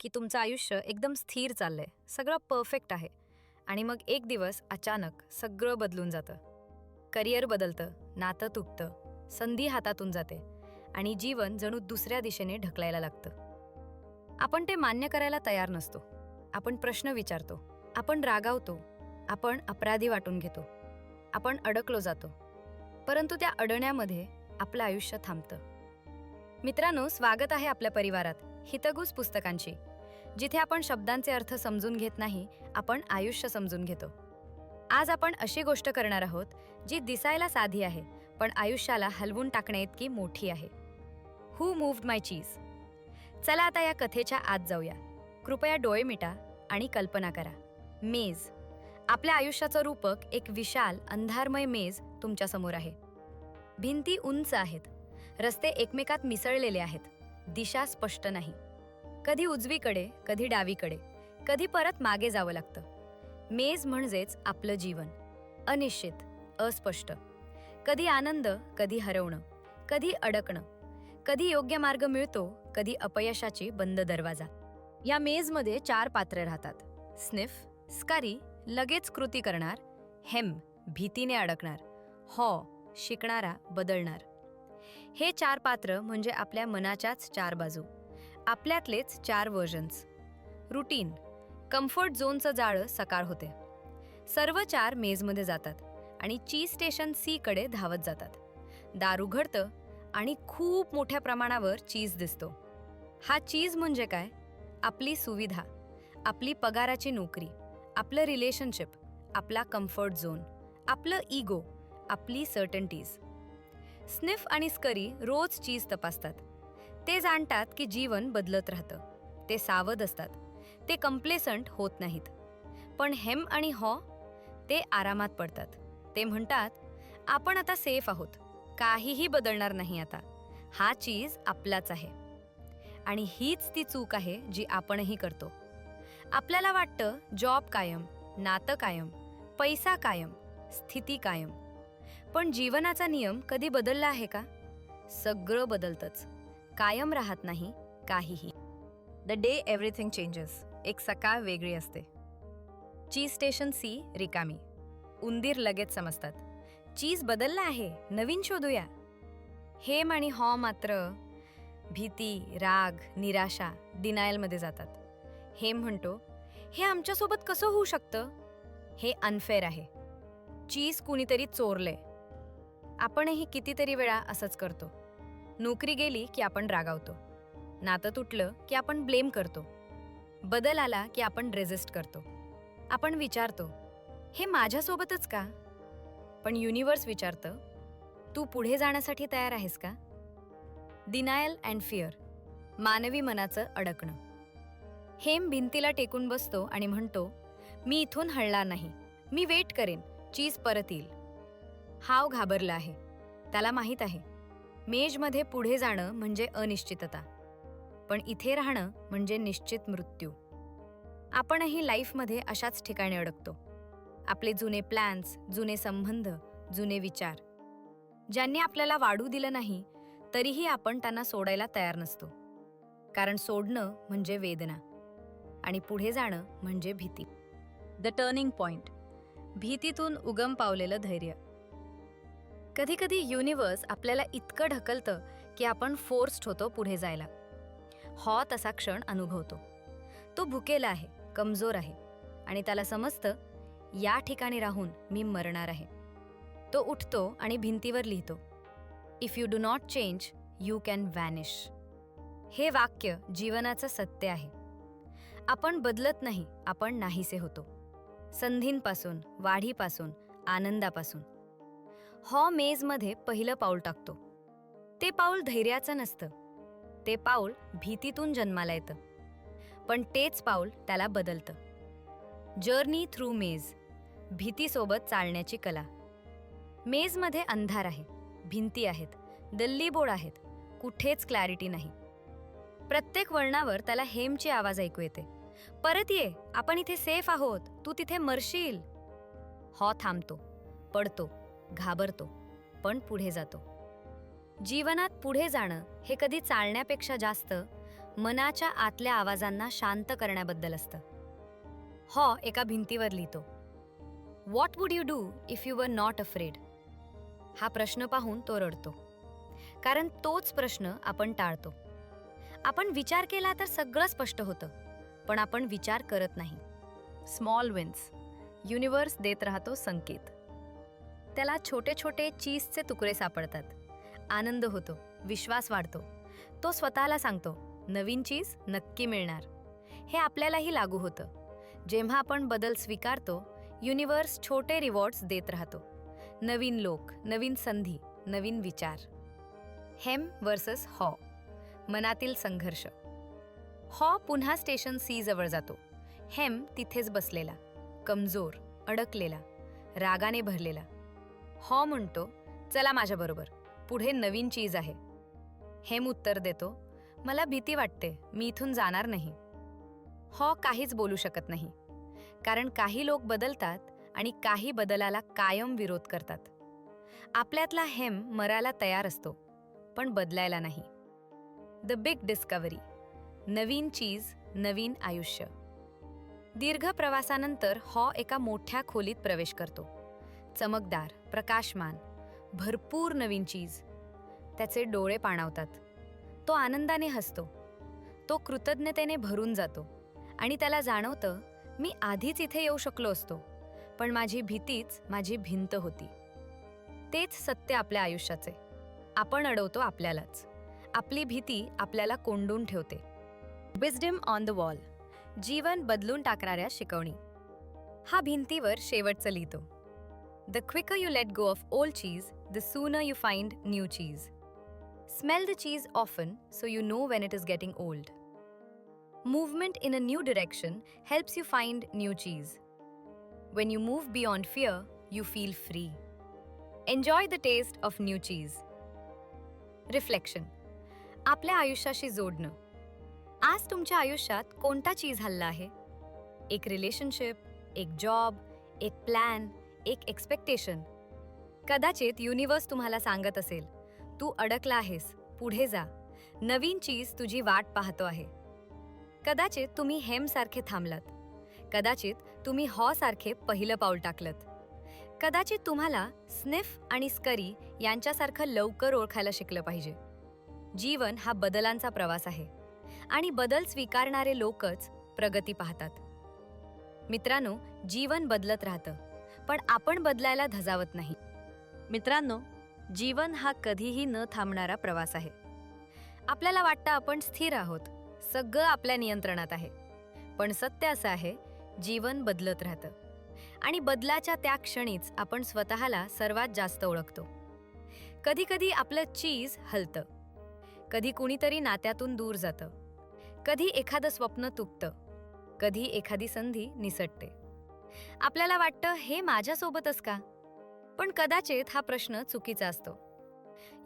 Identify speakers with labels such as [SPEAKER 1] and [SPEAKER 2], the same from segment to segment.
[SPEAKER 1] की तुमचं आयुष्य एकदम स्थिर चाललंय. सगळं परफेक्ट आहे. आणि मग एक दिवस अचानक सगळं बदलून जातं. करिअर बदलतं नातं तुटतं संधी हातातून जाते आणि जीवन जणू दुसऱ्या दिशेने ढकलायला लागतं. आपण ते मान्य करायला तयार नसतो. आपण प्रश्न विचारतो. आपण रागावतो. आपण अपराधी वाटून घेतो. आपण अडकलो जातो. परंतु त्या अडण्यामध्ये आपलं आयुष्य थांबतं. मित्रांनो स्वागत आहे आपल्या परिवारात. हितगुज पुस्तकांची जिथे आपण शब्दांचे अर्थ समजून घेत नाही आपण आयुष्य समजून घेतो. आज आपण अशी गोष्ट करणार आहोत जी दिसायला साधी आहे पण आयुष्याला हलवून टाकण्या इतकी मोठी आहे. हू मूव्ड माय चीज चला आता या कथेच्या आत जाऊया. कृपया डोळे मिटा आणि कल्पना करा. मेज. आपल्या आयुष्याचं रूपक एक विशाल अंधारमय मेज तुमच्यासमोर आहे. भिंती उंच आहेत. रस्ते एकमेकात मिसळलेले आहेत. दिशा स्पष्ट नाही. कधी उजवीकडे कधी डावीकडे कधी परत मागे जावं लागतं. मेज म्हणजेच आपलं जीवन. अनिश्चित अस्पष्ट. कधी आनंद कधी हरवणं कधी अडकणं. कधी योग्य मार्ग मिळतो कधी अपयशाची बंद दरवाजा. या मेजमध्ये चार पात्रे राहतात. स्निफ स्कारी लगेच कृती करणार हेम भीतीने अडकणार हॉ शिकणारा बदलणार. हे चार पात्र म्हणजे आपल्या मनाच्याच चार बाजू. आपल्यातलेच चार व्हर्जन्स रुटीन कम्फर्ट झोनचं जाळं सकाळ होते. सर्व चार मेजमध्ये जातात आणि चीज स्टेशन सी कडे धावत जातात. दार उघडतं आणि खूप मोठ्या प्रमाणावर चीज दिसतो. हा चीज म्हणजे काय? आपली सुविधा आपली पगाराची नोकरी आपलं रिलेशनशिप आपला कम्फर्ट झोन आपलं इगो आपली सर्टन्टीज स्निफ आणि स्करी रोज चीज तपासतात. ते जाणतात की जीवन बदलत राहतं. ते सावध असतात. ते कम्प्लेसंट होत नाहीत. पण हेम आणि हॉ ते आरामात पडतात. ते म्हणतात आपण आता सेफ आहोत. काहीही बदलणार नाही आता. हा चीज आपलाच आहे. आणि हीच ती चूक आहे जी आपणही करतो. आपल्याला वाटतं जॉब कायम नातं कायम पैसा कायम स्थिती कायम. पण जीवनाचा नियम कधी बदलला आहे का? सगळं बदलतंच. कायम राहत नाही काहीही. द डे एव्हरीथिंग चेंजेस एक सकाळ वेगळी असते. चीज स्टेशन सी रिकामी. उंदीर लगेच समजतात. चीज बदलला आहे नवीन शोधूया. हेम आणि हॉ मात्र भीती राग निराशा डिनायलमध्ये जातात. हेम म्हणतो हे आमच्यासोबत कसं होऊ शकतं? हे अनफेअर आहे. चीज कुणीतरी चोरले आपणही कितीतरी वेळा असंच करतो. नोकरी गेली की आपण रागावतो. नातं तुटलं की आपण ब्लेम करतो. बदल आला की आपण रेजिस्ट करतो. आपण विचारतो हे माझ्यासोबतच का? पण युनिवर्स विचारतं तू पुढे जाण्यासाठी तयार आहेस का? डिनायल अँड फिअर मानवी मनाचं अडकणं. हेम भिंतीला टेकून बसतो आणि म्हणतो मी इथून हळणार नाही. मी वेट करेन. चीज परत येईल. हाव घाबरला आहे. त्याला माहीत आहे. मेजमध्ये पुढे जाणं म्हणजे अनिश्चितता. पण इथे राहणं म्हणजे निश्चित मृत्यू. आपणही लाईफमध्ये अशाच ठिकाणी अडकतो. आपले जुने प्लॅन्स जुने संबंध जुने विचार. ज्यांनी आपल्याला वाढू दिलं नाही तरीही आपण त्यांना सोडायला तयार नसतो. कारण सोडणं म्हणजे वेदना. आणि पुढे जाणं म्हणजे भीती. The turning point. भीतीतून उगम पावलेलं धैर्य. कधी कधी युनिवर्स आपल्याला इतकं ढकलतं की आपण फोर्स्ड होतो पुढे जायला. हॉ तसा क्षण अनुभवतो. तो भुकेला आहे कमजोर आहे आणि त्याला समजतं या ठिकाणी राहून मी मरणार आहे. तो उठतो आणि भिंतीवर लिहितो. If you do not change you can vanish हे वाक्य जीवनाचं सत्य आहे. आपण बदलत नाही आपण नाहीसे होतो. संधींपासून वाढीपासून आनंदापासून. हॉ मेजमध्ये पहिलं पाऊल टाकतो. ते पाऊल धैर्याचं नसतं. ते पाऊल भीतीतून जन्माला येतं. पण तेच पाऊल त्याला बदलतं. जर्नी थ्रू मेज. भीतीसोबत चालण्याची कला. मेजमध्ये अंधार आहे. भिंती आहेत. दल्लीबोड आहेत. कुठेच क्लॅरिटी नाही. प्रत्येक वळणावर त्याला हेमची आवाज ऐकू येते. परत ये. आपण इथे सेफ आहोत. तू तिथे मरशील. हॉ थांबतो. पडतो. घाबरतो पण पुढे जातो. जीवनात पुढे जाणं हे कधी चालण्यापेक्षा जास्त मनाच्या आतल्या आवाजांना शांत करण्याबद्दल असतं. हॉ एका भिंतीवर लिहितो. What would you do if you were not afraid हा प्रश्न पाहून तो रडतो. कारण तोच प्रश्न आपण टाळतो. आपण विचार केला तर सगळं स्पष्ट होतं पण आपण विचार करत नाही. स्मॉल विन्स युनिवर्स देत राहतो संकेत. त्याला छोटे छोटे चीजचे तुकडे सापडतात. आनंद होतो विश्वास वाढतो. तो स्वतःला सांगतो नवीन चीज नक्की मिळणार. हे आपल्यालाही लागू होतं. जेव्हा आपण बदल स्वीकारतो युनिवर्स छोटे रिवॉर्ड्स देत राहतो. नवीन लोक नवीन संधी नवीन विचार. हेम वर्सेस हॉ मनातील संघर्ष. हॉ पुन्हा स्टेशन सी जवळ जातो. हेम तिथेच बसलेला. कमजोर अडकलेला. रागाने भरलेला. हॉ म्हणतो चला माझ्याबरोबर पुढे नवीन चीज आहे. हेम उत्तर देतो मला भीती वाटते मी इथून जाणार नाही. हॉ काहीच बोलू शकत नाही. कारण काही लोक बदलतात आणि काही बदलाला कायम विरोध करतात. आपल्यातला हेम मरायला तयार असतो पण बदलायला नाही. द बिग डिस्कवरी नवीन चीज नवीन आयुष्य. दीर्घ प्रवासानंतर हॉ एका मोठ्या खोलीत प्रवेश करतो. चमकदार प्रकाशमान भरपूर नवीन चीज. त्याचे डोळे पाणावतात. तो आनंदाने हसतो. तो कृतज्ञतेने भरून जातो. आणि त्याला जाणवतं मी आधीच इथे येऊ शकलो असतो. पण माझी भीतीच माझी भिंत होती. तेच सत्य आपल्या आयुष्याचे. आपण अडवतो आपल्यालाच. आपली भीती आपल्याला कोंडून ठेवते. विजडम ऑन द वॉल जीवन बदलून टाकणाऱ्या शिकवणी. हा भिंतीवर शेवटचं लिहितो. The quicker you let go of old cheese the sooner you find new cheese smell the cheese often so you know when it is getting old Movement in a new direction helps you find new cheese. When you move beyond fear, you feel free. Enjoy the taste of new cheese. Reflection आपल्या आयुष्याशी जोडणं आज तुमच्या आयुष्यात कोणता चीज हल्ला आहे एक रिलेशनशिप एक जॉब एक प्लॅन एक एक्सपेक्टेशन कदाचित युनिवर्स तुम्हाला सांगत असेल तू अडकला आहेस पुढे जा. नवीन चीज तुझी वाट पाहतो आहे. कदाचित तुम्ही हेमसारखे थांबलात. कदाचित तुम्ही हॉ सारखे पहिलं पाऊल टाकलत. कदाचित तुम्हाला स्निफ आणि स्करी यांच्यासारखं लवकर ओळखायला शिकलं पाहिजे. जीवन हा बदलांचा प्रवास आहे आणि बदल स्वीकारणारे लोकच प्रगती पाहतात. मित्रांनो जीवन बदलत राहतं. पण आपण बदलायला धजावत नाही. मित्रांनो जीवन हा कधीही न थांबणारा प्रवास आहे. आपल्याला वाटतं आपण स्थिर आहोत. सगळं आपल्या नियंत्रणात आहे. पण सत्य असं आहे जीवन बदलत राहतं. आणि बदलाच्या त्या क्षणीच आपण स्वतःला सर्वात जास्त ओळखतो. कधीकधी आपलं चीज हलतं. कधी कुणीतरी नात्यातून दूर जातं. कधी एखादं स्वप्न तुटतं. कधी एखादी संधी निसटते. आपल्याला वाटतं हे माझ्यासोबतच का? पण कदाचित हा प्रश्न चुकीचा असतो.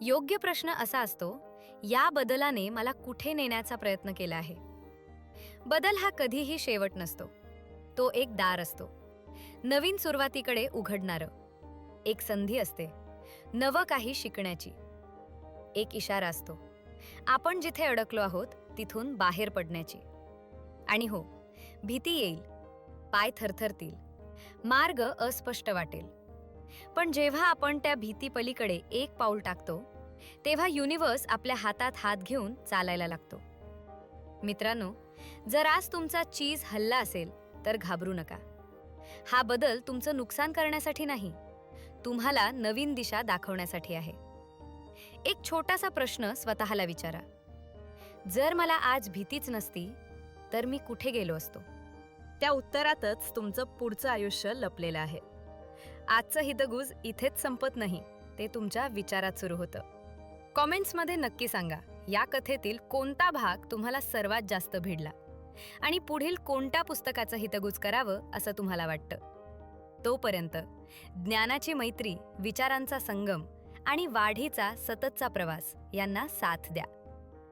[SPEAKER 1] योग्य प्रश्न असा असतो या बदलाने मला कुठे नेण्याचा प्रयत्न केला आहे? बदल हा कधीही शेवट नसतो. तो एक दार असतो. नवीन सुरुवातीकडे उघडणारं. एक संधी असते. नवं काही शिकण्याची. एक इशारा असतो. आपण जिथे अडकलो आहोत तिथून बाहेर पडण्याची. आणि हो भीती येईल. पाय थरथरतील. मार्ग अस्पष्ट वाटेल. पण जेव्हा आपण त्या भीतीपलीकडे एक पाऊल टाकतो तेव्हा युनिवर्स आपल्या हातात हात घेऊन चालायला लागतो. मित्रांनो जर आज तुमचा चीज हल्ला असेल तर घाबरू नका. हा बदल तुमचं नुकसान करण्यासाठी नाही तुम्हाला नवीन दिशा दाखवण्यासाठी आहे. एक छोटासा प्रश्न स्वतःला विचारा. जर मला आज भीतीच नसती तर मी कुठे गेलो असतो? त्या उत्तरातच तुमचं पुढचं आयुष्य लपलेलं आहे. आजचं हितगुज इथेच संपत नाही ते तुमच्या विचारात सुरू होतं. कॉमेंट्समध्ये नक्की सांगा या कथेतील कोणता भाग तुम्हाला सर्वात जास्त भिडला? आणि पुढील कोणत्या पुस्तकाचं हितगुज करावं असं तुम्हाला वाटतं? तोपर्यंत ज्ञानाची मैत्री विचारांचा संगम आणि वाढीचा सततचा प्रवास यांना साथ द्या.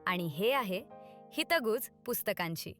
[SPEAKER 1] आणि हे आहे हितगुज पुस्तकांची